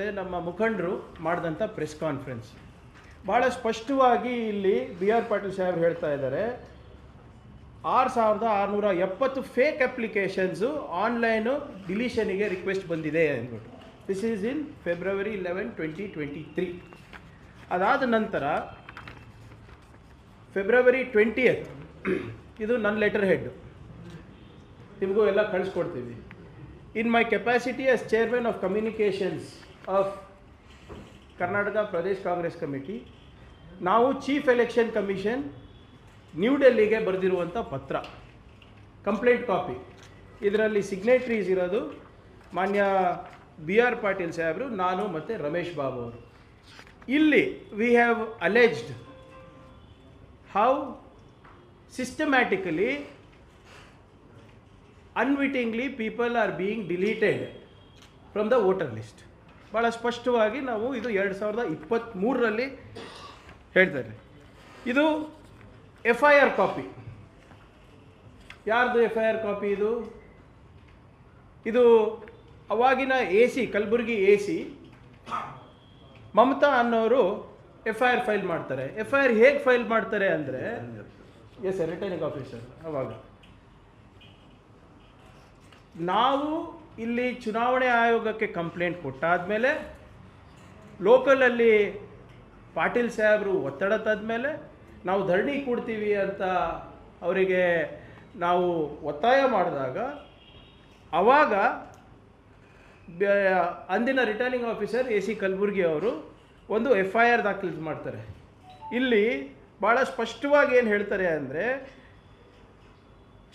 ಮತ್ತು ನಮ್ಮ ಮುಖಂಡರು ಮಾಡಿದಂಥ ಪ್ರೆಸ್ ಕಾನ್ಫರೆನ್ಸ್ ಭಾಳ ಸ್ಪಷ್ಟವಾಗಿ ಇಲ್ಲಿ ಬಿ ಆರ್ ಪಾಟೀಲ್ ಸಾಹೇಬ್ ಹೇಳ್ತಾ ಇದ್ದಾರೆ. ಆರು ಸಾವಿರದ ಆರುನೂರ ಎಪ್ಪತ್ತು ಫೇಕ್ ಅಪ್ಲಿಕೇಶನ್ಸು ಆನ್ಲೈನು ಡಿಲೀಷನಿಗೆ ರಿಕ್ವೆಸ್ಟ್ ಬಂದಿದೆ ಅಂದ್ಬಿಟ್ಟು. This is in February eleven twenty twenty three ಅದಾದ ನಂತರ ಫೆಬ್ರವರಿ ಟ್ವೆಂಟಿಯತ್ ಇದು ನನ್ನ ಲೆಟರ್ ಹೆಡ್ ನಿಮಗೂ ಎಲ್ಲ ಕಳಿಸ್ಕೊಡ್ತೀವಿ. In my capacity as chairman of communications of Karnataka Pradesh Congress committee ನಾವು ಚೀಫ್ ಎಲೆಕ್ಷನ್ ಕಮಿಷನ್ ನ್ಯೂ ಡೆಲ್ಲಿಗೆ ಬರೆದಿರುವಂಥ ಪತ್ರ. ಕಂಪ್ಲೇಂಟ್ ಕಾಪಿ ಇದರಲ್ಲಿ ಸಿಗ್ನೇಟ್ರೀಸ್ ಇರೋದು ಮಾನ್ಯ ಬಿ ಆರ್ ಪಾಟೀಲ್ ಸಾಹೇಬರು, ನಾನು ಮತ್ತು ರಮೇಶ್ ಬಾಬು ಅವರು. ಇಲ್ಲಿ we have alleged how systematically unwittingly people are being deleted from the voter list ಭಾಳ ಸ್ಪಷ್ಟವಾಗಿ ನಾವು ಇದು ಎರಡು ಸಾವಿರದ ಇಪ್ಪತ್ತ್ಮೂರರಲ್ಲಿ ಹೇಳ್ತಾರೆ ಇದು ಎಫ್ ಐ ಆರ್ ಕಾಪಿ ಯಾರ್ದು ಎಫ್ ಐ ಆರ್ ಕಾಪಿ ಇದು? ಇದು ಅವಾಗಿನ A C Kalaburagi A C Mamata ಅನ್ನೋರು ಎಫ್ ಐ ಆರ್ ಫೈಲ್ ಮಾಡ್ತಾರೆ. ಎಫ್ ಐ ಆರ್ ಹೇಗೆ ಫೈಲ್ ಮಾಡ್ತಾರೆ ಅಂದರೆ ಎಸ್ ರಿಟರ್ನಿಂಗ್ ಆಫೀಸರ್ ಅವಾಗ. ನಾವು ಇಲ್ಲಿ ಚುನಾವಣೆ ಆಯೋಗಕ್ಕೆ ಕಂಪ್ಲೇಂಟ್ ಕೊಟ್ಟಾದಮೇಲೆ ಲೋಕಲಲ್ಲಿ ಪಾಟೀಲ್ ಸಾಹೇಬರು ಒತ್ತಡ ತಂದಮೇಲೆ ನಾವು ಧರಣಿ ಕೊಡ್ತೀವಿ ಅಂತ ಅವರಿಗೆ ನಾವು ಒತ್ತಾಯ ಮಾಡಿದಾಗ ಆವಾಗ ಅಂದಿನ returning officer A C Kalaburgi ಅವರು ಒಂದು ಎಫ್ ಐ ಆರ್ ದಾಖಲಿಸ್ ಮಾಡ್ತಾರೆ. ಇಲ್ಲಿ ಭಾಳ ಸ್ಪಷ್ಟವಾಗಿ ಏನು ಹೇಳ್ತಾರೆ ಅಂದರೆ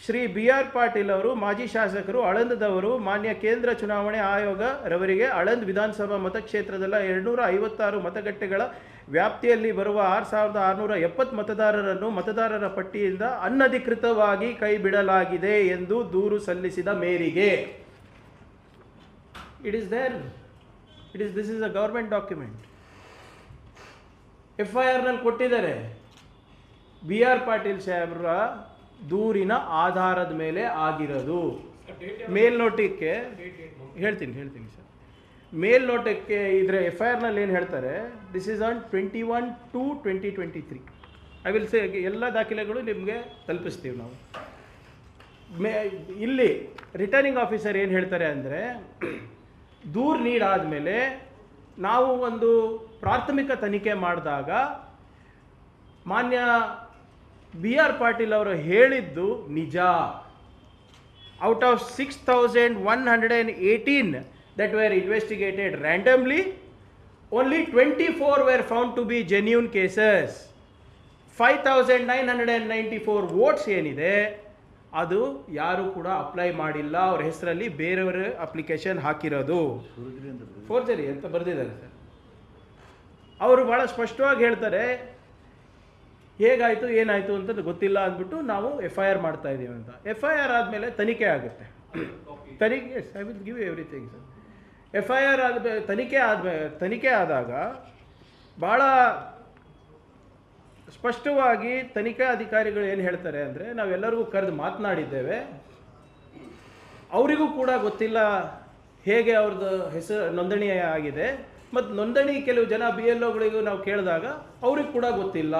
ಶ್ರೀ ಬಿ ಆರ್ ಪಾಟೀಲ್ ಅವರು, ಮಾಜಿ ಶಾಸಕರು, ಅಳಂದದವರು, ಮಾನ್ಯ ಕೇಂದ್ರ ಚುನಾವಣೆ ಆಯೋಗ ರವರಿಗೆ ಆಳಂದ್ ವಿಧಾನಸಭಾ ಮತಕ್ಷೇತ್ರದಲ್ಲ ಎರಡುನೂರ ಐವತ್ತಾರು ಮತಗಟ್ಟೆಗಳ ವ್ಯಾಪ್ತಿಯಲ್ಲಿ ಬರುವ ಆರು ಸಾವಿರದ ಆರುನೂರ ಎಪ್ಪತ್ತು ಮತದಾರರನ್ನು ಮತದಾರರ ಪಟ್ಟಿಯಿಂದ ಅನಧಿಕೃತವಾಗಿ ಕೈಬಿಡಲಾಗಿದೆ ಎಂದು ದೂರು ಸಲ್ಲಿಸಿದ ಮೇರಿಗೆ. It is there it is this is a government document F I ಆರ್ನಲ್ಲಿ ಕೊಟ್ಟಿದ್ದಾರೆ. ಬಿ ಆರ್ ಪಾಟೀಲ್ ಸಾಹೇಬ್ರ ದೂರಿನ ಆಧಾರದ ಮೇಲೆ ಆಗಿರೋದು. ಮೇಲ್ನೋಟಕ್ಕೆ ಹೇಳ್ತೀನಿ ಹೇಳ್ತೀನಿ ಸರ್. ಮೇಲ್ನೋಟಕ್ಕೆ ಇದ್ರೆ ಎಫ್ ಐ ಆರ್ನಲ್ಲಿ ಏನು ಹೇಳ್ತಾರೆ? This is on twenty one two twenty twenty three I will say ಎಲ್ಲ ದಾಖಲೆಗಳು ನಿಮಗೆ ತಲುಪಿಸ್ತೀವಿ ನಾವು. ಮೇ, ಇಲ್ಲಿ ರಿಟರ್ನಿಂಗ್ ಆಫೀಸರ್ ಏನು ಹೇಳ್ತಾರೆ ಅಂದರೆ, ದೂರು ನೀಡಾದಮೇಲೆ ನಾವು ಒಂದು ಪ್ರಾಥಮಿಕ ತನಿಖೆ ಮಾಡಿದಾಗ ಮಾನ್ಯ ಬಿ ಆರ್ ಪಾಟೀಲ್ ಅವರು ಹೇಳಿದ್ದು ನಿಜ. Out of six thousand one hundred and eighteen that were investigated randomly only twenty four were found to be genuine cases five thousand nine hundred and ninety four votes ಏನಿದೆ ಅದು ಯಾರೂ ಕೂಡ apply ಮಾಡಿಲ್ಲ. ಅವ್ರ ಹೆಸರಲ್ಲಿ ಬೇರೆಯವರ ಅಪ್ಲಿಕೇಶನ್ ಹಾಕಿರೋದು. Forgery ಅಂತ ಬರೆದಿದ್ದಾರೆ. ಸರ್. ಅವರು ಭಾಳ ಸ್ಪಷ್ಟವಾಗಿ ಹೇಳ್ತಾರೆ ಹೇಗಾಯಿತು ಏನಾಯಿತು ಅಂತ ಗೊತ್ತಿಲ್ಲ ಅಂದ್ಬಿಟ್ಟು ನಾವು ಎಫ್ ಐ ಆರ್ ಮಾಡ್ತಾ ಇದ್ದೀವಿ ಅಂತ. ಎಫ್ ಐ ಆರ್ ಆದಮೇಲೆ ತನಿಖೆ ಆಗುತ್ತೆ. ತನಿಖೆ yes I will give everything sir F I R ಆದ ತನಿಖೆ ಆದ ತನಿಖೆ ಆದಾಗ ಭಾಳ ಸ್ಪಷ್ಟವಾಗಿ ತನಿಖಾ ಅಧಿಕಾರಿಗಳು ಏನು ಹೇಳ್ತಾರೆ ಅಂದರೆ ನಾವೆಲ್ಲರಿಗೂ ಕರೆದು ಮಾತನಾಡಿದ್ದೇವೆ. ಅವರಿಗೂ ಕೂಡ ಗೊತ್ತಿಲ್ಲ ಹೇಗೆ ಅವ್ರದ್ದು ಹೆಸರು ನೋಂದಣಿ ಆಗಿದೆ. ಮತ್ತು ನೋಂದಣಿ ಕೆಲವು ಜನ ಬಿ ಎಲ್ ಒಗಳಿಗೂ ನಾವು ಕೇಳಿದಾಗ ಅವ್ರಿಗೆ ಕೂಡ ಗೊತ್ತಿಲ್ಲ.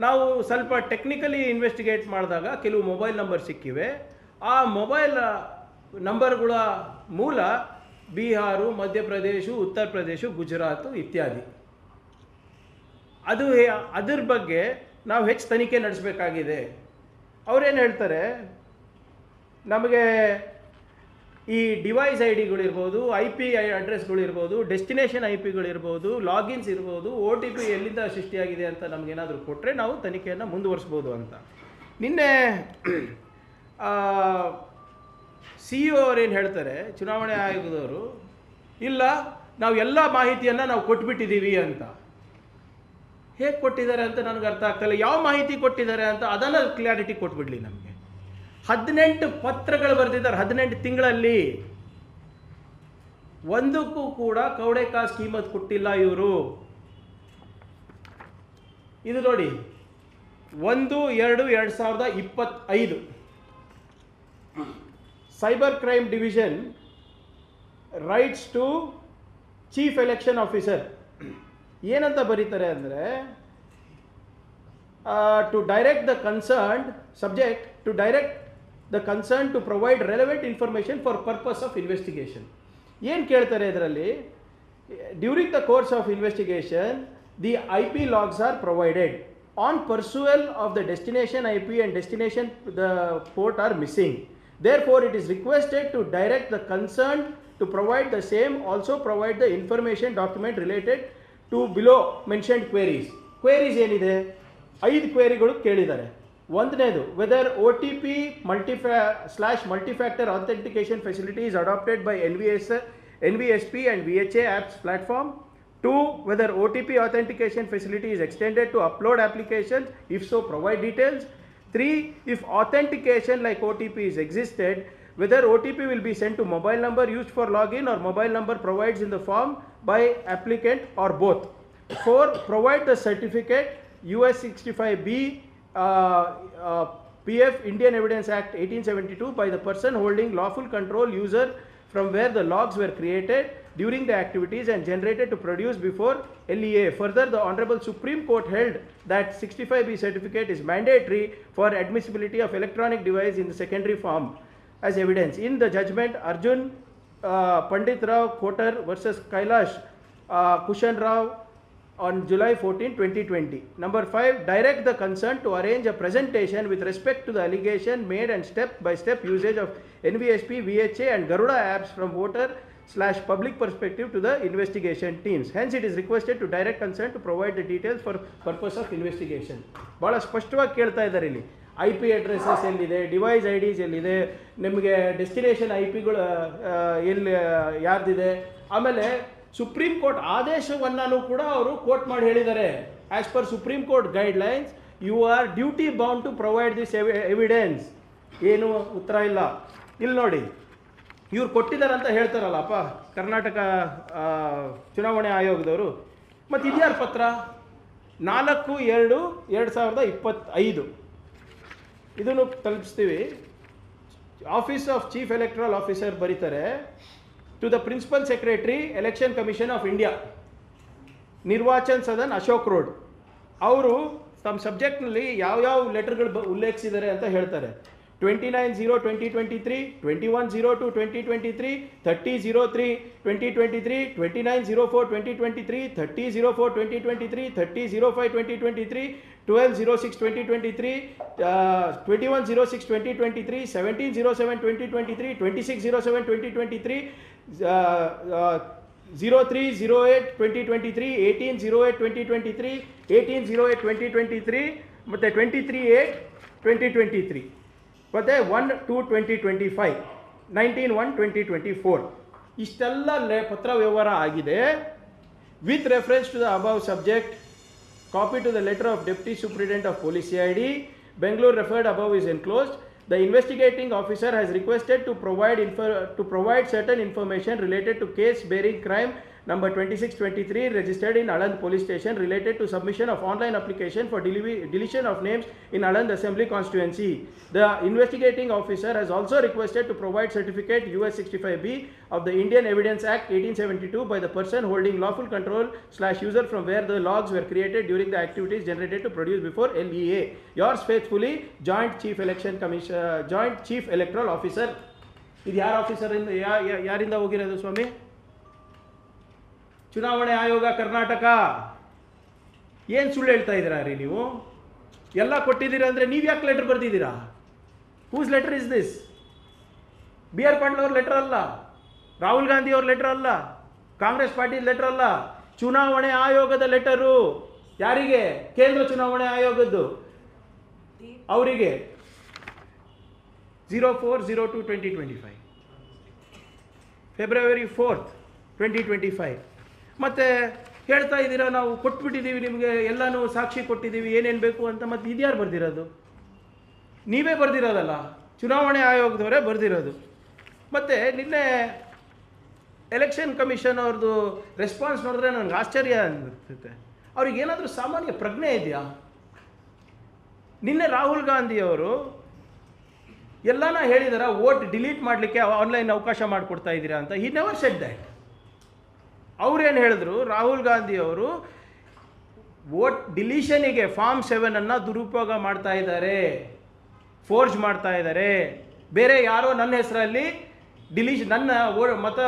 ನಾವು ಸ್ವಲ್ಪ ಟೆಕ್ನಿಕಲಿ ಇನ್ವೆಸ್ಟಿಗೇಟ್ ಮಾಡಿದಾಗ ಕೆಲವು ಮೊಬೈಲ್ ನಂಬರ್ ಸಿಕ್ಕಿವೆ. ಆ ಮೊಬೈಲ್ ನಂಬರ್ಗಳ ಮೂಲ ಬಿಹಾರು, ಮಧ್ಯಪ್ರದೇಶ, ಉತ್ತರ ಪ್ರದೇಶ, ಗುಜರಾತ್ ಇತ್ಯಾದಿ. ಅದು ಅದ್ರ ಬಗ್ಗೆ ನಾವು ಹೆಚ್ಚು ತನಿಖೆ ನಡೆಸಬೇಕಾಗಿದೆ. ಅವ್ರೇನು ಹೇಳ್ತಾರೆ? ನಮಗೆ ಈ ಡಿವೈಸ್ ಐ ಡಿಗಳಿರ್ಬೋದು ಐ ಪಿ ಐ ಅಡ್ರೆಸ್ಗಳಿರ್ಬೋದು ಡೆಸ್ಟಿನೇಷನ್ ಐ ಪಿಗಳಿರ್ಬೋದು ಲಾಗಿನ್ಸ್ ಇರ್ಬೋದು ಒ ಟಿ ಪಿ ಎಲ್ಲಿಂದ ಸೃಷ್ಟಿಯಾಗಿದೆ ಅಂತ ನಮಗೇನಾದರೂ ಕೊಟ್ಟರೆ ನಾವು ತನಿಖೆಯನ್ನು ಮುಂದುವರಿಸ್ಬೋದು ಅಂತ. ನಿನ್ನೆ ಸಿ ಇ ಏನು ಹೇಳ್ತಾರೆ, ಚುನಾವಣೆ ಆಯೋಗದವರು, ಇಲ್ಲ, ನಾವು ಎಲ್ಲ ಮಾಹಿತಿಯನ್ನು ನಾವು ಕೊಟ್ಬಿಟ್ಟಿದ್ದೀವಿ ಅಂತ. ಹೇಗೆ ಕೊಟ್ಟಿದ್ದಾರೆ ಅಂತ ನನಗೆ ಅರ್ಥ ಆಗ್ತಾಯಿಲ್ಲ ಯಾವ ಮಾಹಿತಿ ಕೊಟ್ಟಿದ್ದಾರೆ ಅಂತ ಅದನ್ನು ಕ್ಲಾರಿಟಿ ಕೊಟ್ಬಿಡಲಿ ನಮಗೆ. ಹದಿನೆಂಟು ಪತ್ರಗಳು ಬರೆದಿದ್ದಾರೆ. ಹದಿನೆಂಟು ತಿಂಗಳಲ್ಲಿ ಒಂದಕ್ಕೂ ಕೂಡ ಕೌಡೆಕಾ ಸ್ಕೀಮತ್ ಕೊಟ್ಟಿಲ್ಲ ಇವರು. ಇದು ನೋಡಿ, ಒಂದು, ಎರಡು ಎರಡು ಸಾವಿರದ ಇಪ್ಪತ್ತೈದು. Cyber crime division writes to chief election officer ಏನಂತ ಬರೀತಾರೆ ಅಂದರೆ to direct the concerned subject to direct the concern to provide relevant information for purpose of investigation. ಏನು ಕೇಳ್ತಾರೆ ಇದರಲ್ಲಿ? During the course of investigation, the I P logs are provided. On perusal of the destination I P and destination the port are missing. Therefore it is requested to direct the concern to provide the same, also provide the information document related to below mentioned queries. Queries ಏನಿದೆ? ಐದು ಕ್ವೇರಿಗಳು ಕೇಳಿದ್ದಾರೆ. ಒಂದನೇದು whether O T P multifactor slash multifactor authentication facility is adopted by N V S N V S P and V H A apps platform to whether O T P authentication facility is extended to upload applications if so provide details Three, if authentication like OTP is existed, whether OTP will be sent to mobile number used for login or mobile number provides in the form by applicant or both. Four, provide the certificate US 65B uh, uh, PF Indian Evidence Act 1872 by the person holding lawful control user from where the logs were created during the activities and generated to produce before LEA. Further, the Honorable Supreme Court held that 65B certificate is mandatory for admissibility of electronic device in the secondary form as evidence. In the judgment, Arjun uh, Pandit Rao Kotar versus Kailash uh, Kushan Rao on July 14, 2020. Number five, direct the concern to arrange a presentation with respect to the allegation made and step-by-step usage of NVSP, VHA and Garuda apps from voter slash public perspective to the investigation teams. Hence, it is requested to direct concern to provide the details for purpose of investigation. ಭಾಳ ಸ್ಪಷ್ಟವಾಗಿ ಕೇಳ್ತಾ ಇದ್ದಾರೆ ಇಲ್ಲಿ I P addresses ಎಲ್ಲಿದೆ device I Ds ಎಲ್ಲಿದೆ ನಿಮಗೆ destination I ಪಿಗಳು supreme court ಆದೇಶವನ್ನು ಕೂಡ ಅವರು ಕೋಟ್ ಮಾಡಿ ಹೇಳಿದ್ದಾರೆ. As per supreme court guidelines you are duty bound to provide this evidence ಏನು ಉತ್ತರ ಇಲ್ಲ. ಇಲ್ಲಿ ನೋಡಿ, ಇವ್ರು ಕೊಟ್ಟಿದ್ದಾರೆ ಅಂತ ಹೇಳ್ತಾರಲ್ಲಪ್ಪ ಕರ್ನಾಟಕ ಚುನಾವಣೆ ಆಯೋಗದವರು. ಮತ್ತು ಇದ್ಯಾರ ಪತ್ರ? ನಾಲ್ಕು, ಎರಡು ಎರಡು ಸಾವಿರದ ಇಪ್ಪತ್ತೈದು. ಇದನ್ನು ತಲುಪಿಸ್ತೀವಿ. Office of chief electoral officer ಬರೀತಾರೆ. To the principal secretary election commission of India Nirvachan Sadan Ashok road ಅವರು ತಮ್ಮ ಸಬ್ಜೆಕ್ಟ್ನಲ್ಲಿ ಯಾವ್ಯಾವ ಲೆಟರ್ಗಳು ಉಲ್ಲೇಖಿಸಿದ್ದಾರೆ ಅಂತ ಹೇಳ್ತಾರೆ twenty nine zero twenty twenty three twenty one zero two twenty twenty three thirty zero three twenty twenty three twenty nine zero four twenty twenty three thirty zero four twenty twenty three thirty zero five twenty twenty three twelve zero six twenty twenty three twenty one zero six twenty twenty three seventeen zero seven twenty twenty three twenty six zero seven twenty twenty three zero three zero eight twenty twenty three eighteen zero eight twenty twenty three eighteen zero eight twenty twenty three ಮತ್ತು twenty three eight twenty twenty three ಮತ್ತು one two twenty twenty five nineteen one twenty twenty four ಇಷ್ಟೆಲ್ಲ ಲೇ ಪತ್ರ ವ್ಯವಹಾರ ಆಗಿದೆ. With reference to the above subject copy to the letter of deputy superintendent of police C I D Bengaluru referred above is enclosed. The investigating officer has requested to provide to provide certain information related to case bearing crime number 2623 registered in Aland Police Station related to submission of online application for delivery, deletion of names in Aland Assembly constituency. The investigating officer has also requested to provide certificate US 65B of the Indian Evidence Act 1872 by the person holding lawful control slash user from where the logs were created during the activities generated to produce before LEA. Yours faithfully, Joint Chief Election Commission, Joint Chief Electoral Officer. ಇದು ಯಾರ officer ಇಂದ ಯಾ- ಯಾ- ಯಾರಿಂದ ಹೋಗಿರೋದು ಸ್ವಾಮಿ ಚುನಾವಣೆ ಆಯೋಗ ಕರ್ನಾಟಕ. ಏನು ಸುಳ್ಳು ಹೇಳ್ತಾ ಇದ್ದೀರಾ ರೀ ನೀವು? ಎಲ್ಲ ಕೊಟ್ಟಿದ್ದೀರಾ ಅಂದರೆ ನೀವು ಯಾಕೆ letter ಬರೆದಿದ್ದೀರಾ? Whose letter is this B R Patil ಅವ್ರ ಲೆಟರ್ ಅಲ್ಲ. ರಾಹುಲ್ ಗಾಂಧಿ ಅವ್ರ ಲೆಟರ್ ಅಲ್ಲ. ಕಾಂಗ್ರೆಸ್ ಪಾರ್ಟಿ ಲೆಟರ್ ಅಲ್ಲ. ಚುನಾವಣೆ ಆಯೋಗದ ಲೆಟರು ಯಾರಿಗೆ? ಕೇಂದ್ರ ಚುನಾವಣೆ ಆಯೋಗದ್ದು. ಅವರಿಗೆ. Zero four zero two twenty twenty five February fourth twenty twenty five ಮತ್ತು ಹೇಳ್ತಾ ಇದ್ದೀರಾ, ನಾವು ಕೊಟ್ಬಿಟ್ಟಿದ್ದೀವಿ, ನಿಮಗೆ ಎಲ್ಲನೂ ಸಾಕ್ಷಿ ಕೊಟ್ಟಿದ್ದೀವಿ, ಏನೇನು ಬೇಕು ಅಂತ ಮತ್ತು ಇದ್ಯಾರು ಬರ್ದಿರೋದು? ನೀವೇ ಬರೆದಿರೋದಲ್ಲ, ಚುನಾವಣೆ ಆಯೋಗದವರೇ ಬರೆದಿರೋದು. ಮತ್ತು ನಿನ್ನೆ ಎಲೆಕ್ಷನ್ ಕಮಿಷನ್ ಅವ್ರದ್ದು ರೆಸ್ಪಾನ್ಸ್ ನೋಡಿದ್ರೆ ನನಗೆ ಆಶ್ಚರ್ಯ ಅನಿಸುತ್ತೆ. ಅವ್ರಿಗೆ ಏನಾದರೂ ಸಾಮಾನ್ಯ ಪ್ರಜ್ಞೆ ಇದೆಯಾ? ನಿನ್ನೆ ರಾಹುಲ್ ಗಾಂಧಿ ಅವರು ಎಲ್ಲನ ಹೇಳಿದಾರ, ವೋಟ್ ಡಿಲೀಟ್ ಮಾಡಲಿಕ್ಕೆ ಆನ್ಲೈನ್ ಅವಕಾಶ ಮಾಡಿಕೊಡ್ತಾ ಇದ್ದೀರಾ ಅಂತ. ಈ ನೆವರ್ ಸೆಟ್ ದ್ಯಾಟ್ ಅವ್ರೇನು ಹೇಳಿದ್ರು? ರಾಹುಲ್ ಗಾಂಧಿ ಅವರು ವೋಟ್ ಡಿಲೀಷನಿಗೆ ಫಾರ್ಮ್ ಸೆವೆನನ್ನು ದುರುಪಯೋಗ ಮಾಡ್ತಾ ಇದ್ದಾರೆ, ಫೋರ್ಜ್ ಮಾಡ್ತಾ ಇದ್ದಾರೆ. ಬೇರೆ ಯಾರೋ ನನ್ನ ಹೆಸರಲ್ಲಿ ಡಿಲೀಷ್, ನನ್ನ ಮತ,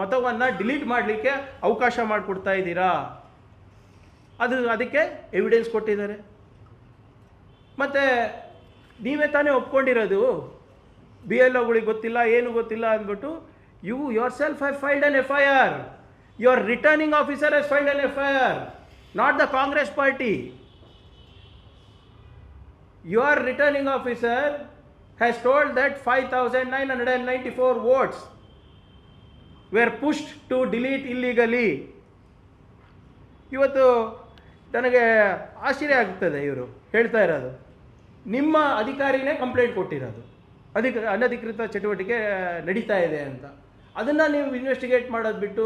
ಮತವನ್ನು ಡಿಲೀಟ್ ಮಾಡಲಿಕ್ಕೆ ಅವಕಾಶ ಮಾಡಿಕೊಡ್ತಾ ಇದ್ದೀರಾ? ಅದು, ಅದಕ್ಕೆ ಎವಿಡೆನ್ಸ್ ಕೊಟ್ಟಿದ್ದಾರೆ. ಮತ್ತು ನೀವೇ ತಾನೇ ಒಪ್ಕೊಂಡಿರೋದು? ಬಿ ಎಲ್ ಒಗಳಿಗೆ ಗೊತ್ತಿಲ್ಲ, ಏನು ಗೊತ್ತಿಲ್ಲ ಅಂದ್ಬಿಟ್ಟು you yourself I filed an F I R officers filed an F I R not the Congress party your returning officer has told that 5,994 votes were pushed to delete illegally. ಇವತ್ತು ನನಗೆ ಆಶ್ಚರ್ಯ ಆಗ್ತದೆ ಇವರು. ಹೇಳ್ತಾ ಇರೋದು. ನಿಮ್ಮ ಅಧಿಕಾರಿನೇ ಕಂಪ್ಲೇಂಟ್ ಕೊಟ್ಟಿರೋದು. ಅಧಿಕ ಅನಧಿಕೃತ ಚಟುವಟಿಕೆ ನಡೀತಾ ಇದೆ ಅಂತ. ಅದನ್ನು ನೀವು ಇನ್ವೆಸ್ಟಿಗೇಟ್ ಮಾಡೋದು ಬಿಟ್ಟು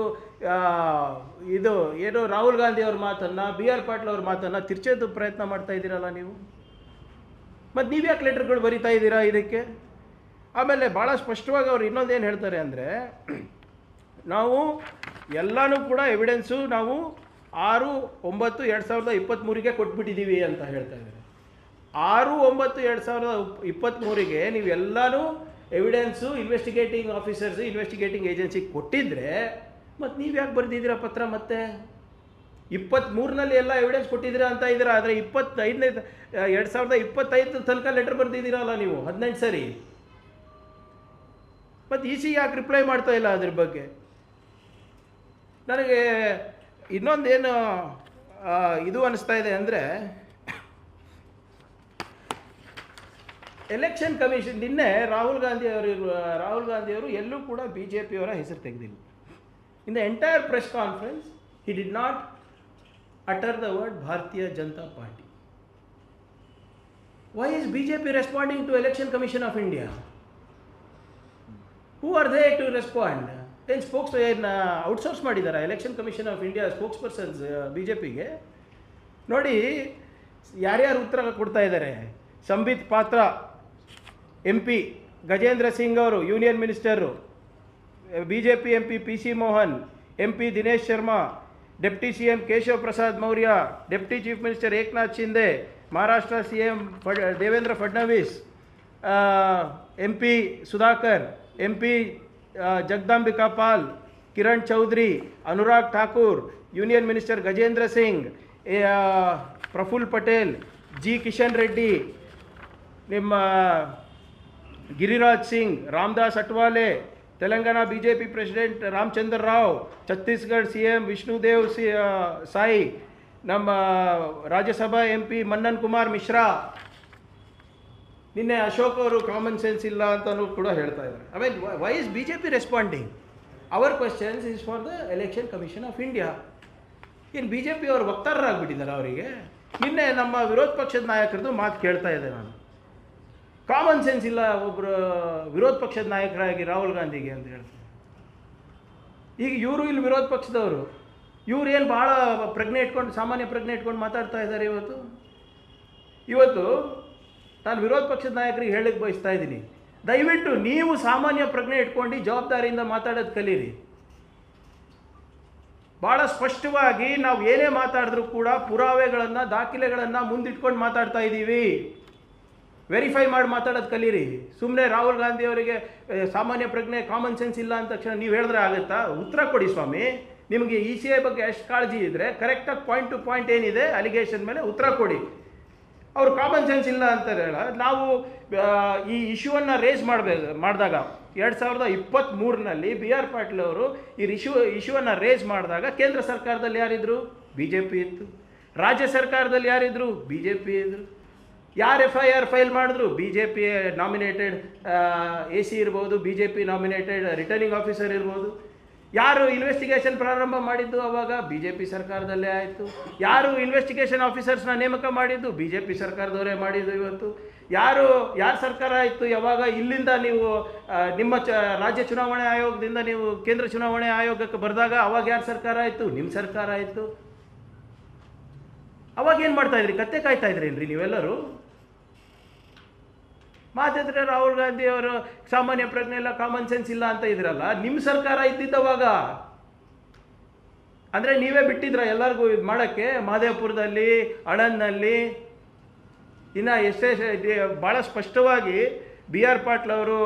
ಇದು ಏನೋ ರಾಹುಲ್ ಗಾಂಧಿ ಅವ್ರ ಮಾತನ್ನು ಬಿ ಆರ್ ಪಾಟೀಲ್ ಅವ್ರ ಮಾತನ್ನು ತಿರ್ಚೋದು ಪ್ರಯತ್ನ ಮಾಡ್ತಾ ಇದ್ದೀರಲ್ಲ ನೀವು? ಮತ್ತು ನೀವು ಯಾಕೆ ಲೆಟರ್ಗಳು ಬರಿತಾ ಇದ್ದೀರಾ ಇದಕ್ಕೆ? ಆಮೇಲೆ ಭಾಳ ಸ್ಪಷ್ಟವಾಗಿ ಅವ್ರು ಇನ್ನೊಂದೇನು ಹೇಳ್ತಾರೆ ಅಂದರೆ, ನಾವು ಎಲ್ಲನೂ ಕೂಡ ಎವಿಡೆನ್ಸು ನಾವು ಆರು, ಒಂಬತ್ತು, ಎರಡು ಸಾವಿರದ ಇಪ್ಪತ್ತ್ಮೂರಿಗೆ ಕೊಟ್ಬಿಟ್ಟಿದ್ದೀವಿ ಅಂತ ಹೇಳ್ತಾ ಇದ್ದಾರೆ. ಆರು, ಒಂಬತ್ತು, ಎರಡು ಸಾವಿರದ ಇಪ್ಪತ್ತ್ಮೂರಿಗೆ ನೀವು ಎಲ್ಲನೂ ಎವಿಡೆನ್ಸು ಇನ್ವೆಸ್ಟಿಗೇಟಿಂಗ್ ಆಫೀಸರ್ಸು ಇನ್ವೆಸ್ಟಿಗೇಟಿಂಗ್ ಏಜೆನ್ಸಿಗೆ ಕೊಟ್ಟಿದ್ದರೆ ಮತ್ತು ನೀವು ಯಾಕೆ ಬರೆದಿದ್ದೀರಾ ಪತ್ರ ಮತ್ತೆ? ಇಪ್ಪತ್ತ್ಮೂರನಲ್ಲಿ ಎಲ್ಲ ಎವಿಡೆನ್ಸ್ ಕೊಟ್ಟಿದ್ದೀರಾ ಅಂತ ಇದ್ದೀರ? ಆದರೆ ಇಪ್ಪತ್ತೈದನೇ, ಎರಡು ಸಾವಿರದ ಇಪ್ಪತ್ತೈದು ತನಕ ಲೆಟರ್ ಬರೆದಿದ್ದೀರಲ್ಲ ನೀವು, ಹದಿನೆಂಟು ಸರಿ. ಮತ್ತು ಇ ಸಿ ಯಾಕೆ ರಿಪ್ಲೈ ಮಾಡ್ತಾ ಇಲ್ಲ ಅದ್ರ ಬಗ್ಗೆ? ನನಗೆ ಇನ್ನೊಂದೇನು ಇದು ಅನಿಸ್ತಾ ಇದೆ ಅಂದರೆ ಎಲೆಕ್ಷನ್ ಕಮಿಷನ್ ನಿನ್ನೆ ರಾಹುಲ್ ಗಾಂಧಿ ಅವರು, ರಾಹುಲ್ ಗಾಂಧಿ ಅವರು ಎಲ್ಲೂ ಕೂಡ ಬಿ ಜೆ ಪಿಯವರ ಹೆಸರು ತೆಗೆದಿಲ್ಲ. In the entire press conference he did not utter the word Bharatiya Janata party why is B J P responding to election commission of India who are they to respond then spokes ಏನು outsource ಮಾಡಿದ್ದಾರೆ election commission of India spokespersons B J ಪಿಗೆ ನೋಡಿ, ಯಾರ್ಯಾರು ಉತ್ತರ ಕೊಡ್ತಾ ಇದ್ದಾರೆ? ಸಂಬಿತ್ ಪಾತ್ರ M P Gajendra Singh ಅವರು union minister B J P M P P C Mohan M P Dinesh Sharma deputy C M Keshav Prasad Maurya deputy chief minister Eknath Shinde Maharashtra C M ಫಡ್ Devendra Fadnavis M P Sudhakar M P Jagdambika Pal Kiran Chaudhary Anurag Thakur union minister Gajendra Singh Praful Patel G Kishan Reddy ನಿಮ್ಮ Giriraj Singh, Ramdas Athawale, Telangana B J P president Ramchandra Rao, Chhattisgarh C M Vishnudev C Sai, ನಮ್ಮ Rajya Sabha M P Mannan Kumar Mishra. ನಿನ್ನೆ ಅಶೋಕ್ ಅವರು common sense ಇಲ್ಲ ಅಂತಲೂ ಕೂಡ ಹೇಳ್ತಾ ಇದ್ದಾರೆ. I mean why is B J P responding our questions is for the election commission of India ಏನು B J P ಅವರು ವಕ್ತಾರರಾಗ್ಬಿಟ್ಟಿದ್ದಾರೆ ಅವರಿಗೆ. ನಿನ್ನೆ ನಮ್ಮ ವಿರೋಧ ಪಕ್ಷದ ನಾಯಕರದ್ದು ಮಾತು ಕೇಳ್ತಾ ಇದ್ದೆ ನಾನು. ಕಾಮನ್ ಸೆನ್ಸ್ ಇಲ್ಲ ಒಬ್ಬರು ವಿರೋಧ ಪಕ್ಷದ ನಾಯಕರಾಗಿ ರಾಹುಲ್ ಗಾಂಧಿಗೆ ಅಂತ ಹೇಳ್ತಾರೆ. ಈಗ ಇವರು ಇಲ್ಲಿ ವಿರೋಧ ಪಕ್ಷದವರು, ಇವ್ರು ಏನು ಭಾಳ ಪ್ರಜ್ಞೆ ಇಟ್ಕೊಂಡು, ಸಾಮಾನ್ಯ ಪ್ರಜ್ಞೆ ಇಟ್ಕೊಂಡು ಮಾತಾಡ್ತಾ ಇದ್ದಾರೆ ಇವತ್ತು? ಇವತ್ತು ನಾನು ವಿರೋಧ ಪಕ್ಷದ ನಾಯಕರಿಗೆ ಹೇಳಕ್ಕೆ ಬಯಸ್ತಾ ಇದ್ದೀನಿ. ದಯವಿಟ್ಟು ನೀವು ಸಾಮಾನ್ಯ ಪ್ರಜ್ಞೆ ಇಟ್ಕೊಂಡು ಜವಾಬ್ದಾರಿಯಿಂದ ಮಾತಾಡೋದು ಕಲೀರಿ. ಭಾಳ ಸ್ಪಷ್ಟವಾಗಿ ನಾವು ಏನೇ ಮಾತಾಡಿದ್ರೂ ಕೂಡ ಪುರಾವೆಗಳನ್ನು, ದಾಖಲೆಗಳನ್ನು ಮುಂದಿಟ್ಕೊಂಡು ಮಾತಾಡ್ತಾ ಇದ್ದೀವಿ. ವೆರಿಫೈ ಮಾಡಿ ಮಾತಾಡೋದು ಕಲೀರಿ. ಸುಮ್ಮನೆ ರಾಹುಲ್ ಗಾಂಧಿ ಅವರಿಗೆ ಸಾಮಾನ್ಯ ಪ್ರಜ್ಞೆ ಕಾಮನ್ ಸೆನ್ಸ್ ಇಲ್ಲ ಅಂದ ತಕ್ಷಣ ನೀವು ಹೇಳಿದ್ರೆ ಆಗುತ್ತಾ? ಉತ್ತರ ಕೊಡಿ ಸ್ವಾಮಿ. ನಿಮಗೆ ಇ ಸಿ ಐ ಬಗ್ಗೆ ಎಷ್ಟು ಕಾಳಜಿ ಇದ್ದರೆ ಕರೆಕ್ಟಾಗಿ ಪಾಯಿಂಟ್ ಟು ಪಾಯಿಂಟ್ ಏನಿದೆ ಅಲಿಗೇಷನ್ ಮೇಲೆ ಉತ್ತರ ಕೊಡಿ. ಅವ್ರು ಕಾಮನ್ ಸೆನ್ಸ್ ಇಲ್ಲ ಅಂತ ಹೇಳ. ನಾವು ಈ ಇಶ್ಯೂವನ್ನು ರೇಸ್ ಮಾಡಬೇಕು ಮಾಡಿದಾಗ ಎರಡು ಸಾವಿರದ ಇಪ್ಪತ್ತ್ಮೂರರಲ್ಲಿ ಬಿ ಆರ್ ಪಾಟೀಲ್ ಅವರು ಈ ಇಶ್ಯೂ ಇಶ್ಯೂವನ್ನು ರೇಸ್ ಮಾಡಿದಾಗ ಕೇಂದ್ರ ಸರ್ಕಾರದಲ್ಲಿ ಯಾರಿದ್ರು? ಬಿ ಜೆ ಪಿ ಇತ್ತು. ರಾಜ್ಯ ಸರ್ಕಾರದಲ್ಲಿ ಯಾರಿದ್ರು? ಬಿ ಜೆ ಪಿ ಇದ್ರು. ಯಾರು ಎಫ್ ಐ ಆರ್ ಫೈಲ್ ಮಾಡಿದ್ರು? B J P nominated A C ಇರ್ಬೋದು B J P nominated returning officer ಇರ್ಬೋದು. ಯಾರು ಇನ್ವೆಸ್ಟಿಗೇಷನ್ ಪ್ರಾರಂಭ ಮಾಡಿದ್ದು ಅವಾಗ? ಬಿ ಜೆ ಪಿ ಸರ್ಕಾರದಲ್ಲೇ ಆಯಿತು. ಯಾರು ಇನ್ವೆಸ್ಟಿಗೇಷನ್ ಆಫೀಸರ್ಸ್ನ ನೇಮಕ ಮಾಡಿದ್ದು? ಬಿ ಜೆ ಪಿ ಸರ್ಕಾರದವರೇ ಮಾಡಿದ್ದು ಇವತ್ತು. ಯಾರು, ಯಾರ ಸರ್ಕಾರ ಆಯಿತು? ಯಾವಾಗ? ಇಲ್ಲಿಂದ ನೀವು ನಿಮ್ಮ ಚ, ರಾಜ್ಯ ಚುನಾವಣೆ ಆಯೋಗದಿಂದ ನೀವು ಕೇಂದ್ರ ಚುನಾವಣೆ ಆಯೋಗಕ್ಕೆ ಬರೆದಾಗ ಅವಾಗ ಯಾರು ಸರ್ಕಾರ ಆಯಿತು? ನಿಮ್ಮ ಸರ್ಕಾರ ಆಯಿತು. ಅವಾಗ ಏನು ಮಾಡ್ತಾ ಇದ್ರಿ? ಕತ್ತೆ ಕಾಯ್ತಾ ಇದ್ರೇನ್ರಿ ನೀವೆಲ್ಲರೂ? ಮಾತಿದ್ರೆ ರಾಹುಲ್ ಗಾಂಧಿ ಅವರು ಸಾಮಾನ್ಯ ಪ್ರಜ್ಞೆ ಇಲ್ಲ ಕಾಮನ್ ಸೆನ್ಸ್ ಇಲ್ಲ ಅಂತ ಇದ್ರಲ್ಲ ನಿಮ್ಮ ಸರ್ಕಾರ ಇದ್ದಿದ್ದವಾಗ? ಅಂದರೆ ನೀವೇ ಬಿಟ್ಟಿದ್ರ ಎಲ್ಲರಿಗೂ ಇದು ಮಾಡೋಕ್ಕೆ? ಮಾದೇಪುರದಲ್ಲಿ ಅಡನ್ನಲ್ಲಿ ಇನ್ನು ಎಷ್ಟೇ ಭಾಳ ಸ್ಪಷ್ಟವಾಗಿ ಬಿ ಆರ್ ಪಾಟೀಲ್ ಅವರು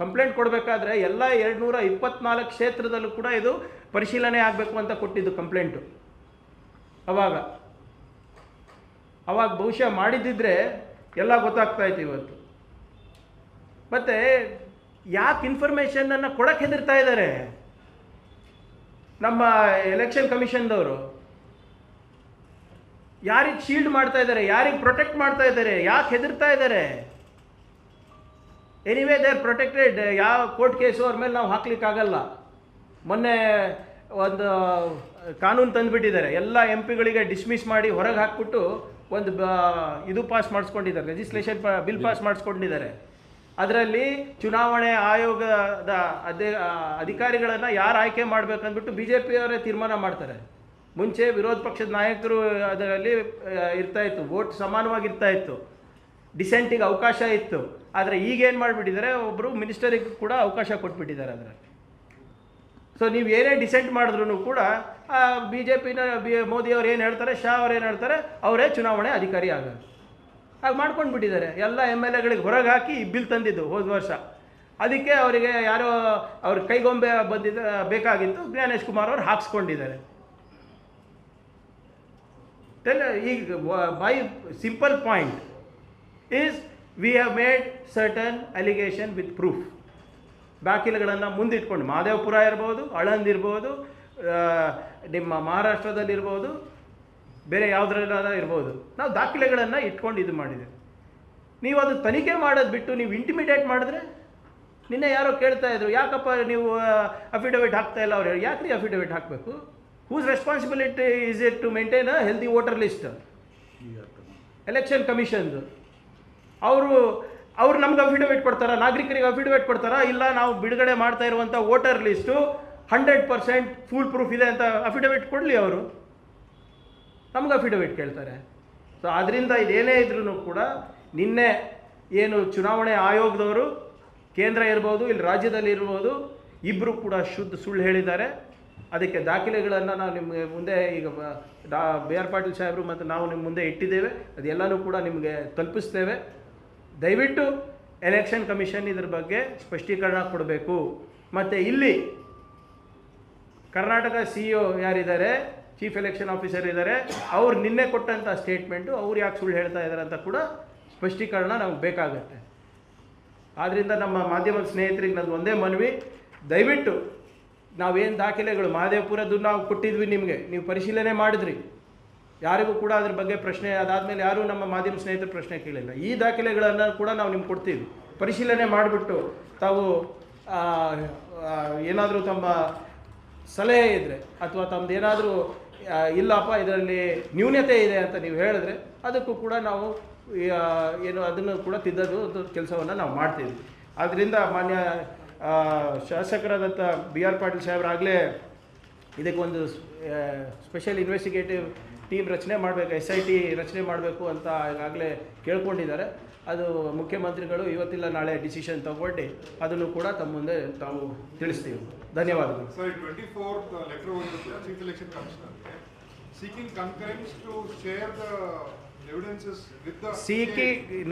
ಕಂಪ್ಲೇಂಟ್ ಕೊಡಬೇಕಾದ್ರೆ ಎಲ್ಲ ಎರಡು ನೂರ ಇಪ್ಪತ್ನಾಲ್ಕು ಕ್ಷೇತ್ರದಲ್ಲೂ ಕೂಡ ಇದು ಪರಿಶೀಲನೆ ಆಗಬೇಕು ಅಂತ ಕೊಟ್ಟಿದ್ದು ಕಂಪ್ಲೇಂಟು ಅವಾಗ. ಅವಾಗ ಬಹುಶಃ ಮಾಡಿದ್ದಿದ್ರೆ ಎಲ್ಲ ಗೊತ್ತಾಗ್ತಾ ಇತ್ತು ಇವತ್ತು. ಮತ್ತೆ ಯಾಕೆ ಇನ್ಫಾರ್ಮೇಷನನ್ನು ಕೊಡಕ್ಕೆ ಹೆದರ್ತಾ ಇದ್ದಾರೆ ನಮ್ಮ ಎಲೆಕ್ಷನ್ ಕಮಿಷನ್ದವರು ಯಾರಿಗೆ ಶೀಲ್ಡ್ ಮಾಡ್ತಾ ಇದ್ದಾರೆ ಯಾರಿಗೆ ಪ್ರೊಟೆಕ್ಟ್ ಮಾಡ್ತಾ ಇದ್ದಾರೆ ಯಾಕೆ ಹೆದರ್ತಾ ಇದ್ದಾರೆ ಎನಿವೇ ದೇ ಆರ್ ಪ್ರೊಟೆಕ್ಟೆಡ್ ಯಾವ ಕೋರ್ಟ್ ಕೇಸು ಅವ್ರ ಮೇಲೆ ನಾವು ಹಾಕ್ಲಿಕ್ಕಾಗಲ್ಲ. ಮೊನ್ನೆ ಒಂದು, ಕಾನೂನು ತಂದುಬಿಟ್ಟಿದ್ದಾರೆ. ಎಲ್ಲ ಎಂ ಪಿಗಳಿಗೆ ಡಿಸ್ಮಿಸ್ ಮಾಡಿ ಹೊರಗೆ ಹಾಕ್ಬಿಟ್ಟು ಒಂದು ಇದು ಪಾಸ್ ಮಾಡಿಸ್ಕೊಂಡಿದ್ದಾರೆ. ಲೆಜಿಸ್ಲೇಷನ್ ಬಿಲ್ ಪಾಸ್ ಮಾಡಿಸ್ಕೊಂಡಿದ್ದಾರೆ. ಅದರಲ್ಲಿ ಚುನಾವಣೆ ಆಯೋಗದ ಅದೇ ಅಧಿಕಾರಿಗಳನ್ನು ಯಾರು ಆಯ್ಕೆ ಮಾಡಬೇಕಂದ್ಬಿಟ್ಟು ಬಿ ಜೆ ಪಿಯವರೇ ತೀರ್ಮಾನ ಮಾಡ್ತಾರೆ. ಮುಂಚೆ ವಿರೋಧ ಪಕ್ಷದ ನಾಯಕರು ಅದರಲ್ಲಿ ಇರ್ತಾ ಇತ್ತು. ವೋಟ್ ಸಮಾನವಾಗಿರ್ತಾ ಇತ್ತು. ಡಿಸೆಂಟಿಗೆ ಅವಕಾಶ ಇತ್ತು. ಆದರೆ ಈಗೇನು ಮಾಡಿಬಿಟ್ಟಿದ್ದಾರೆ? ಒಬ್ಬರು ಮಿನಿಸ್ಟರಿಗೆ ಕೂಡ ಅವಕಾಶ ಕೊಟ್ಬಿಟ್ಟಿದ್ದಾರೆ ಅದರಲ್ಲಿ. ಸೊ ನೀವು ಏನೇ ಡಿಸೆಂಟ್ ಮಾಡಿದ್ರು ಕೂಡ ಬಿ ಜೆ ಪಿನ ಬಿ ಮೋದಿಯವ್ರು ಏನು ಹೇಳ್ತಾರೆ, ಶಾ ಅವ್ರು ಏನು ಹೇಳ್ತಾರೆ, ಅವರೇ ಚುನಾವಣೆ ಅಧಿಕಾರಿ ಆಗೋದು ಹಾಗೆ ಮಾಡ್ಕೊಂಡು ಬಿಟ್ಟಿದ್ದಾರೆ. ಎಲ್ಲ ಎಂ ಎಲ್ ಎಗಳಿಗೆ ಹೊರಗೆ ಹಾಕಿ ಬಿಲ್ ತಂದಿದ್ದು ಹೋದ ವರ್ಷ. ಅದಕ್ಕೆ ಅವರಿಗೆ ಯಾರೋ ಅವ್ರ ಕೈಗೊಂಬೆ ಬಂದಿದ್ದ, ಬೇಕಾಗಿತ್ತು, ಜ್ಞಾನೇಶ್ ಕುಮಾರ್ ಅವರು ಹಾಕ್ಸ್ಕೊಂಡಿದ್ದಾರೆ. ಟೆಲ್ ಈಗ by simple point is we have made certain allegation with proof ದಾಖಲೆಗಳನ್ನು ಮುಂದಿಟ್ಕೊಂಡು ಮಾದೇವಪುರ ಇರ್ಬೋದು ಅಳಂದಿರ್ಬೋದು ನಿಮ್ಮ ಮಹಾರಾಷ್ಟ್ರದಲ್ಲಿರ್ಬೋದು ಬೇರೆ ಯಾವುದ್ರಲ್ಲಾದ ಇರ್ಬೋದು. ನಾವು ದಾಖಲೆಗಳನ್ನು ಇಟ್ಕೊಂಡು ಇದು ಮಾಡಿದೆ. ನೀವು ಅದು ತನಿಖೆ ಮಾಡೋದು ಬಿಟ್ಟು ನೀವು ಇಂಟಿಮಿಡೇಟ್ ಮಾಡಿದ್ರೆ ನಿನ್ನೆ ಯಾರೋ ಕೇಳ್ತಾ ಇದ್ರು ಯಾಕಪ್ಪ ನೀವು ಅಫಿಡವಿಟ್ ಹಾಕ್ತಾ ಇಲ್ಲ ಅವ್ರು ಯಾಕ್ರಿ ಅಫಿಡವಿಟ್ ಹಾಕಬೇಕು? Whose responsibility is it to maintain a healthy voter list election ಕಮಿಷನ್ದು ಅವರು ಅವ್ರು ನಮ್ಗೆ ಅಫಿಡವಿಟ್ ಕೊಡ್ತಾರಾ ನಾಗರಿಕರಿಗೆ ಅಫಿಡವಿಟ್ ಕೊಡ್ತಾರಾ ಇಲ್ಲ, ನಾವು ಬಿಡುಗಡೆ ಮಾಡ್ತಾ ಇರುವಂಥ voter list hundred percent foolproof ಇದೆ ಅಂತ ಅಫಿಡವಿಟ್ ಕೊಡಲಿ ಅವರು. ನಮ್ಗೆ ಅಫಿಡವಿಟ್ ಕೇಳ್ತಾರೆ. ಸೊ ಅದರಿಂದ ಇದೇನೇ ಇದ್ರೂ ಕೂಡ ನಿನ್ನೆ ಏನು ಚುನಾವಣೆ ಆಯೋಗದವರು ಕೇಂದ್ರ ಇರ್ಬೋದು, ಇಲ್ಲಿ ರಾಜ್ಯದಲ್ಲಿ ಇರ್ಬೋದು ಇಬ್ಬರು ಕೂಡ ಶುದ್ಧ ಸುಳ್ಳು ಹೇಳಿದ್ದಾರೆ. ಅದಕ್ಕೆ ದಾಖಲೆಗಳನ್ನು ನಾವು ನಿಮಗೆ ಮುಂದೆ ಈಗ ಡಾ, ಬಿ ಆರ್ ಪಾಟೀಲ್ ಸಾಹೇಬರು ಮತ್ತು ನಾವು ನಿಮ್ಮ ಮುಂದೆ ಇಟ್ಟಿದ್ದೇವೆ. ಅದೆಲ್ಲನೂ ಕೂಡ ನಿಮಗೆ ತಲುಪಿಸ್ತೇವೆ. ದಯವಿಟ್ಟು ಎಲೆಕ್ಷನ್ ಕಮಿಷನ್ ಇದ್ರ ಬಗ್ಗೆ ಸ್ಪಷ್ಟೀಕರಣ ಕೊಡಬೇಕು. ಮತ್ತು ಇಲ್ಲಿ ಕರ್ನಾಟಕ ಸಿ ಇ ಯಾರಿದ್ದಾರೆ? ಚೀಫ್ ಎಲೆಕ್ಷನ್ ಆಫೀಸರ್ ಇದ್ದಾರೆ. ಅವ್ರು ನಿನ್ನೆ ಕೊಟ್ಟಂಥ ಸ್ಟೇಟ್ಮೆಂಟು ಅವ್ರು ಯಾಕೆ ಸುಳ್ಳು ಹೇಳ್ತಾ ಇದ್ದಾರೆ ಅಂತ ಕೂಡ ಸ್ಪಷ್ಟೀಕರಣ ನಮ್ಗೆ ಬೇಕಾಗತ್ತೆ. ಆದ್ದರಿಂದ ನಮ್ಮ ಮಾಧ್ಯಮದ ಸ್ನೇಹಿತರಿಗೆ ನಂದು ಒಂದೇ ಮನವಿ. ದಯವಿಟ್ಟು ನಾವೇನು ದಾಖಲೆಗಳು, ಮಹದೇವಪುರದ್ದು ನಾವು ಕೊಟ್ಟಿದ್ವಿ ನಿಮಗೆ, ನೀವು ಪರಿಶೀಲನೆ ಮಾಡಿದ್ರಿ. ಯಾರಿಗೂ ಕೂಡ ಅದ್ರ ಬಗ್ಗೆ ಪ್ರಶ್ನೆ ಅದಾದಮೇಲೆ ಯಾರೂ ನಮ್ಮ ಮಾಧ್ಯಮ ಸ್ನೇಹಿತರು ಪ್ರಶ್ನೆ ಕೇಳಿಲ್ಲ. ಈ ದಾಖಲೆಗಳನ್ನು ಕೂಡ ನಾವು ನಿಮ್ಗೆ ಕೊಡ್ತೀವಿ. ಪರಿಶೀಲನೆ ಮಾಡಿಬಿಟ್ಟು ತಾವು ಏನಾದರೂ ತಮ್ಮ ಸಲಹೆ ಇದ್ದರೆ ಅಥವಾ ತಮ್ಮದು ಏನಾದರೂ ಇಲ್ಲಪ್ಪ, ಇದರಲ್ಲಿ ನ್ಯೂನತೆ ಇದೆ ಅಂತ ನೀವು ಹೇಳಿದ್ರೆ ಅದಕ್ಕೂ ಕೂಡ ನಾವು ಏನು ಅದನ್ನು ಕೂಡ ತಿದ್ದೋದು ಒಂದು ಕೆಲಸವನ್ನು ನಾವು ಮಾಡ್ತೀವಿ. ಆದ್ದರಿಂದ ಮಾನ್ಯ ಶಾಸಕರಾದಂಥ ಬಿ ಆರ್ ಪಾಟೀಲ್ ಸಾಹೇಬ್ರಾಗಲೇ ಇದಕ್ಕೊಂದು ಸ್ಪೆಷಲ್ ಇನ್ವೆಸ್ಟಿಗೇಟಿವ್ ಟೀಮ್ ರಚನೆ ಮಾಡಬೇಕು ಎಸ್ ಐ ಟಿ ರಚನೆ ಮಾಡಬೇಕು ಅಂತ ಈಗಾಗಲೇ ಕೇಳ್ಕೊಂಡಿದ್ದಾರೆ. ಅದು ಮುಖ್ಯಮಂತ್ರಿಗಳು ಇವತ್ತಿಲ್ಲ ನಾಳೆ ಡಿಸಿಷನ್ ತಗೊಂಡು ಅದನ್ನು ಕೂಡ ತಮ್ಮ ಮುಂದೆ ತಾವು ತಿಳಿಸ್ತೀವಿ. ಧನ್ಯವಾದ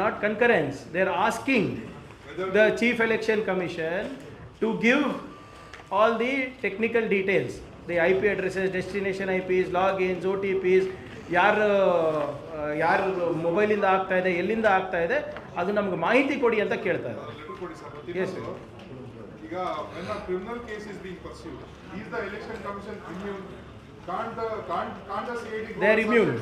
not concurrence they are asking the chief election commission to give all the technical details the. ip addresses destination ips logins otps ಯಾರು ಯಾರು ಮೊಬೈಲಿಂದ ಆಗ್ತಾ ಇದೆ ಎಲ್ಲಿಂದ ಆಗ್ತಾ ಇದೆ ಅದು ನಮ್ಗೆ ಮಾಹಿತಿ ಕೊಡಿ ಅಂತ ಕೇಳ್ತಾ ಇದ್ದಾರೆ. Yes, ಈಗ when a criminal case is being pursued, is the election commission immune? Can't the, can't, can't the CID go They are immune.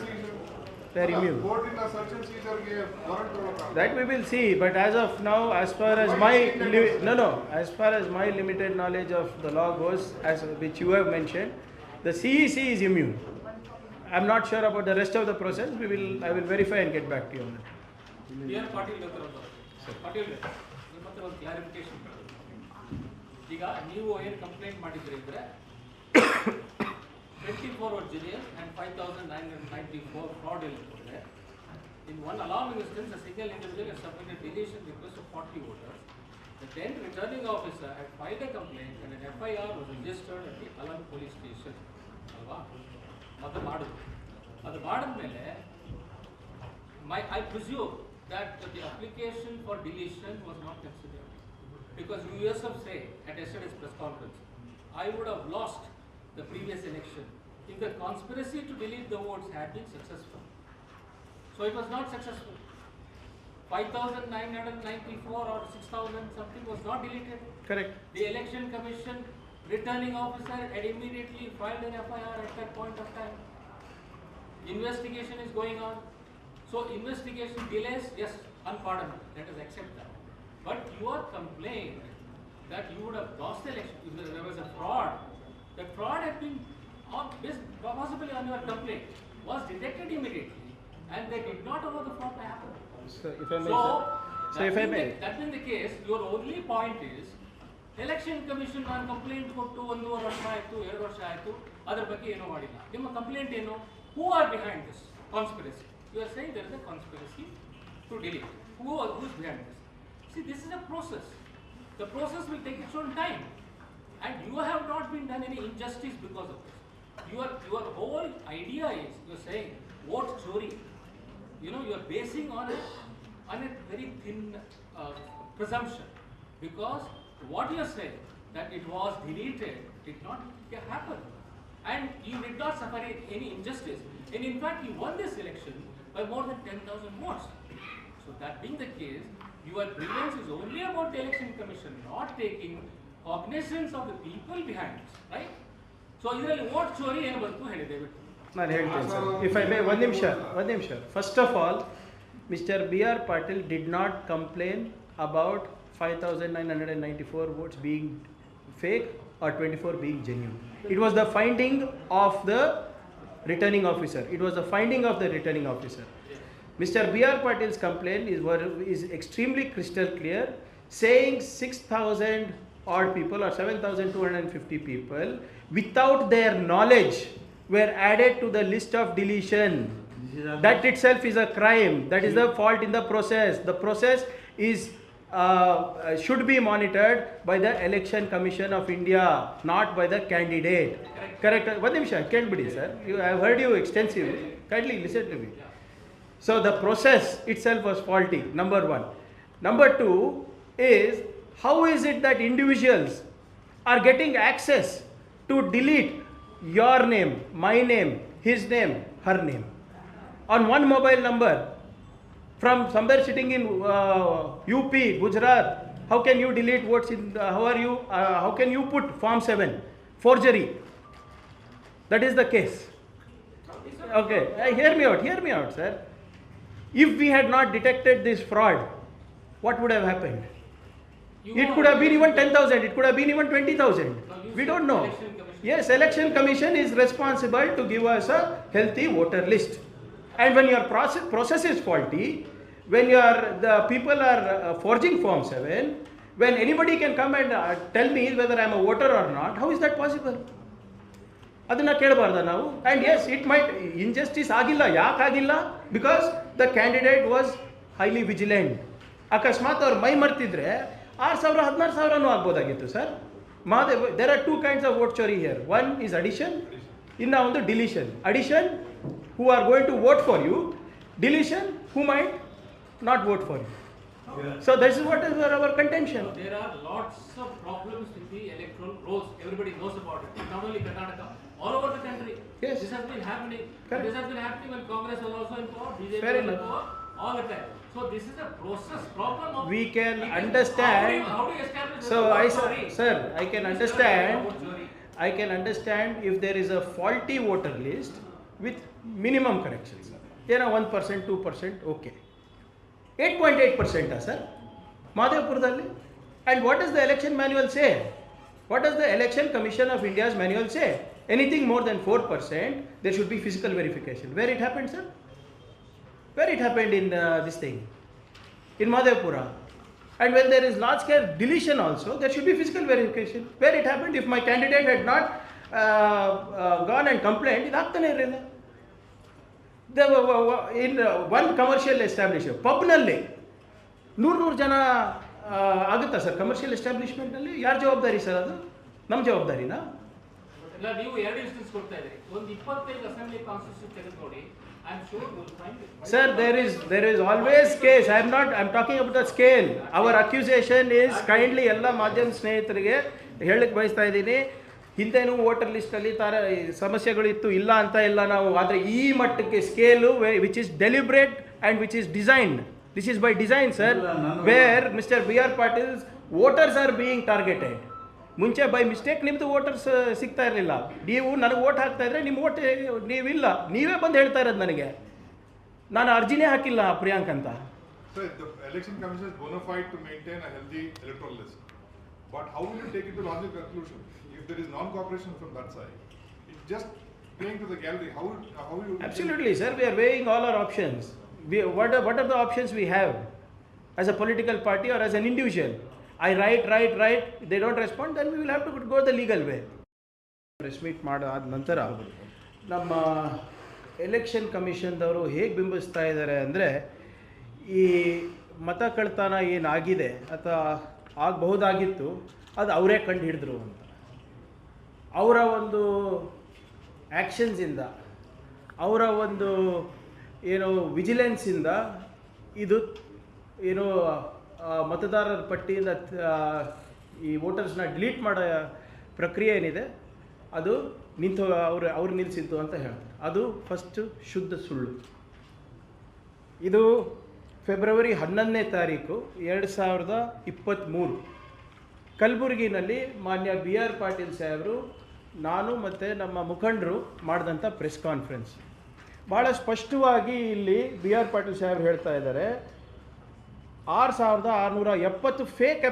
and seizure? They are ಅಲ್ಲ, immune. court ಇಂದ search and seizure ಗೆ warrant ಕೊಡಕ್ಕಾಗಲ್ಲ. That we will see, but as of now, as far as my, li- no, no, as far as my limited knowledge of the law goes, as which you have mentioned, the CEC is immune. I'm not sure about the rest of the process, we will, I will verify and get back to you on that. B R Patil ಹತ್ರ ಒಂದು ಪಾಟೀಲ್ ನಿಮ್ಮ ಹತ್ರ ಒಂದು clarification ಈಗ ನೀವು ಏನು complaint ಮಾಡಿದ್ರಿ ಅಂದರೆ Twenty four hour genius and five thousand nine hundred ninety four fraud ಇರ್ತದೆ in one alarming instance a single individual has submitted deletion request of 40 voters The then returning officer had filed a complaint and an FIR was registered at the Alan police station. ಅಲ್ವಾ ಅದು ಮಾಡುದು ಅದು ಮಾಡಿದ್ಮೇಲೆ my I presume that the application for deletion was not considered because you yourself say at yesterday's press conference, I would have lost the previous election if the conspiracy to delete the votes had been successful. So it was not successful. 5,994 or 6,000 something was not deleted. Correct. The election commission returning officer had immediately filed an FIR at that point of time. Investigation is going on. So investigation delays, yes, unpardonable, let us accept that. But you are complaining that you would have lost the election, if there was a fraud, the fraud had been on, based possibly on your complaint, was detected immediately and they did not allow the fraud to happen. So if I may, So, sir. So that if I being may. the- That being the case, your only point is, election commission ನಾನು complaint ಕೊಟ್ಟು ಒಂದೂವರೆ ವರ್ಷ ಆಯಿತು ಎರಡು ವರ್ಷ ಆಯಿತು ಅದ್ರ ಬಗ್ಗೆ ಏನೂ ಮಾಡಿಲ್ಲ ನಿಮ್ಮ ಕಂಪ್ಲೇಂಟ್ ಏನು who are behind this conspiracy you are saying there is a conspiracy to delete who are whose behind this see this is a process the process will take its own time and you have not been done any injustice because of this. Your, your whole idea is, you're saying, vote chori. You know, you're basing on a, on a very thin uh, presumption. Because what you're saying, that it was deleted, did not happen. And you did not suffer any injustice. And in fact, you won this election by more than 10,000 votes. So that being the case, your grievance is only about the election commission not taking cognizance of the people behind this, right? So ಇದರಲ್ಲಿ vote ಚೋರಿ ಏನು ಬಂತು ಹೇಳಿ ದಯವಿಟ್ಟು ನಾನು ಹೇಳ್ತೇನೆ sir if I may ಒಂದು ನಿಮಿಷ ಒಂದು ನಿಮಿಷ first of all mister B R Patil did not complain about five thousand nine hundred and ninety four votes being fake or twenty four being genuine it was the finding of the returning officer it was the finding of the returning officer Mr. B.R. Patil's complaint is, were- is extremely crystal clear, saying 6,000 odd people or 7250 people without their knowledge were added to the list of deletion. That itself is a crime. That is the fault in the process. The process is uh, uh, should be monitored by the election commission of india not by the candidate. Correct. Can't be sir. You, i have heard you extensively. Kindly listen to me. So the process itself was faulty number 1 number 2 is how is it that individuals are getting access to delete your name, my name, his name, her name on one mobile number from somewhere sitting in uh, UP, Gujarat? How can you delete what's in, uh, how are you, uh, how can you put Form 7, forgery? That is the case. Okay, uh, hear me out, hear me out, sir. If we had not detected this fraud, what would have happened? It could have been even 10,000, it could have been even 20,000. We don't know. Yes, election commission is responsible to give us a healthy voter list. And when your process, process is faulty, when your, the people are uh, forging Form 7, when anybody can come and uh, tell me whether I am a voter or not, how is that possible? And ಕೇಳಬಾರ್ದ ನಾವು and as it might injustice ಆಗಿಲ್ಲ ಯಾಕೆ ಆಗಿಲ್ಲ because the candidate was highly vigilant ಅಕಸ್ಮಾತ್ ಅವ್ರು ಮೈ ಮರ್ತಿದ್ರೆ ಆರು ಸಾವಿರ ಹದಿನಾರು ಸಾವಿರನೂ ಆಗ್ಬೋದಾಗಿತ್ತು sir Mahadev there are two kinds of vote chori here one is addition ಇನ್ನ ಒಂದು deletion addition who are going to vote for you deletion who might not vote for you so this is what is our contention There are lots of problems with the electoral rolls. Everybody knows about it. Not only Karnataka, all over the country. Yes. This has been happening. Correct. This has been happening when Congress was also in power, BJP Fair was in enough. power, all the time. So this is a process problem of. We can How do you- understand- How do you establish? So a I, vote sir, chori? sir, I can This is understand, a vote chori. I can understand if there is a faulty voter list with minimum corrections. ಏನೋ one percent two percent okay eight point eight ಪರ್ಸೆಂಟಾ sir ಮಾದೇವಪುರದಲ್ಲಿ and what is the election manual say what is the election commission of India's manual say anything more than four percent there should be physical verification where it happened sir Where it happened in this thing in Madhepura. And when there is large scale deletion also, there should be physical verification. Where it happened, if my candidate had not uh, uh, gone and complained, ಇದಾಗ್ತಾನೆ ಇರಲಿಲ್ಲ the in one commercial establish ಪಬ್ನಲ್ಲಿ ನೂರು ನೂರು ಜನ ಆಗುತ್ತಾ sir commercial ಎಸ್ಟಾಬ್ಲಿಷ್ಮೆಂಟಲ್ಲಿ ಯಾರ ಜವಾಬ್ದಾರಿ sir ಅದು? ನಮ್ಮ ಜವಾಬ್ದಾರಿನಾ? ನೀವು ಎರಡು ಇನ್ಸ್ಟೆನ್ಸ್ ಕೊಡ್ತಾ ಇದ್ದೀರಿ. ಒಂದು ಇಪ್ಪತ್ತೈದು ಅಸೆಂಬ್ಲಿ ಕಾನ್ಸ್ಟಿಟ್ಯೂಷನ್ ತೆಗೆದು ನೋಡಿ Sir, there is there is always case. I am not. I am talking about the scale. Our accusation is kindly ಎಲ್ಲ ಮಾಧ್ಯಮ ಸ್ನೇಹಿತರಿಗೆ ಹೇಳಕ್ಕೆ ಬಯಸ್ತಾ ಇದ್ದೀನಿ ಹಿಂದೆನೂ ವೋಟರ್ ಲಿಸ್ಟಲ್ಲಿ ತರ ಸಮಸ್ಯೆಗಳಿತ್ತು ಇಲ್ಲ ಅಂತ ಇಲ್ಲ ನಾವು ಆದರೆ ಈ ಮಟ್ಟಕ್ಕೆ scale which is deliberate and which is designed this is by design sir where mister B R Patil voters are being targeted ಮುಂಚೆ ಬೈ ಮಿಸ್ಟೇಕ್ ನಿಮ್ಮದು ವೋಟರ್ಸ್ ಸಿಗ್ತಾ ಇರಲಿಲ್ಲ. ನೀವು ನನಗೆ ಓಟ್ ಹಾಕ್ತಾ ಇದ್ರೆ ನಿಮ್ಮ ಓಟ್ ನೀವಿಲ್ಲ. ನೀವೇ ಬಂದು ಹೇಳ್ತಾ ಇರೋದು ನನಗೆ. ನಾನು ಅರ್ಜಿನೇ ಹಾಕಿಲ್ಲ ಪ್ರಿಯಾಂಕ್ ಅಂತ. Absolutely sir we are weighing all our options we what what are the options we have as a political party or as an individual I right right right they don't respond then we will have to go the legal way press meet ಮಾಡಾದ ನಂತರ ನಮ್ಮ election ಕಮಿಷನ್ದವರು ಹೇಗೆ ಬಿಂಬಿಸ್ತಾ ಇದ್ದಾರೆ ಅಂದರೆ ಈ ಮತ ಕಳ್ತನ ಏನಾಗಿದೆ ಅಥವಾ ಆಗಬಹುದಾಗಿತ್ತು, ಅದು ಅವರೇ ಕಂಡು ಹಿಡಿದ್ರು ಅಂತ. ಅವರ ಒಂದು ಆ್ಯಕ್ಷನ್ಸಿಂದ ಅವರ ಒಂದು, ಏನು ವಿಜಿಲೆನ್ಸಿಂದ ಇದು, ಏನು ಮತದಾರರ ಪಟ್ಟಿಯಿಂದ ಈ ವೋಟರ್ಸ್ನ ಡಿಲೀಟ್ ಮಾಡೋ ಪ್ರಕ್ರಿಯೆ ಏನಿದೆ, ಅದು ನಿಂತು, ಅವರು, ಅವ್ರು ನಿಲ್ಲಿಸಿದ್ದು ಅಂತ ಹೇಳ್ತಾರೆ. ಅದು ಫಸ್ಟು ಶುದ್ಧ ಸುಳ್ಳು. ಇದು ಫೆಬ್ರವರಿ ಹನ್ನೊಂದನೇ ತಾರೀಕು, ಎರಡು ಸಾವಿರದ ಇಪ್ಪತ್ತ್ಮೂರು. ಕಲಬುರಗಿನಲ್ಲಿ ಮಾನ್ಯ ಬಿ ಆರ್ ಪಾಟೀಲ್ ಸಾಹೇಬರು, ನಾನು ಮತ್ತು ನಮ್ಮ ಮುಖಂಡರು ಮಾಡಿದಂಥ ಪ್ರೆಸ್ ಕಾನ್ಫರೆನ್ಸ್ ಭಾಳ ಸ್ಪಷ್ಟವಾಗಿ ಇಲ್ಲಿ ಬಿ ಆರ್ ಪಾಟೀಲ್ ಸಾಹೇಬ್ರು ಹೇಳ್ತಾ ಇದ್ದಾರೆ ಆರು ಸಾವಿರದ ಆರುನೂರ ಎಪ್ಪತ್ತು ಫೇಕ್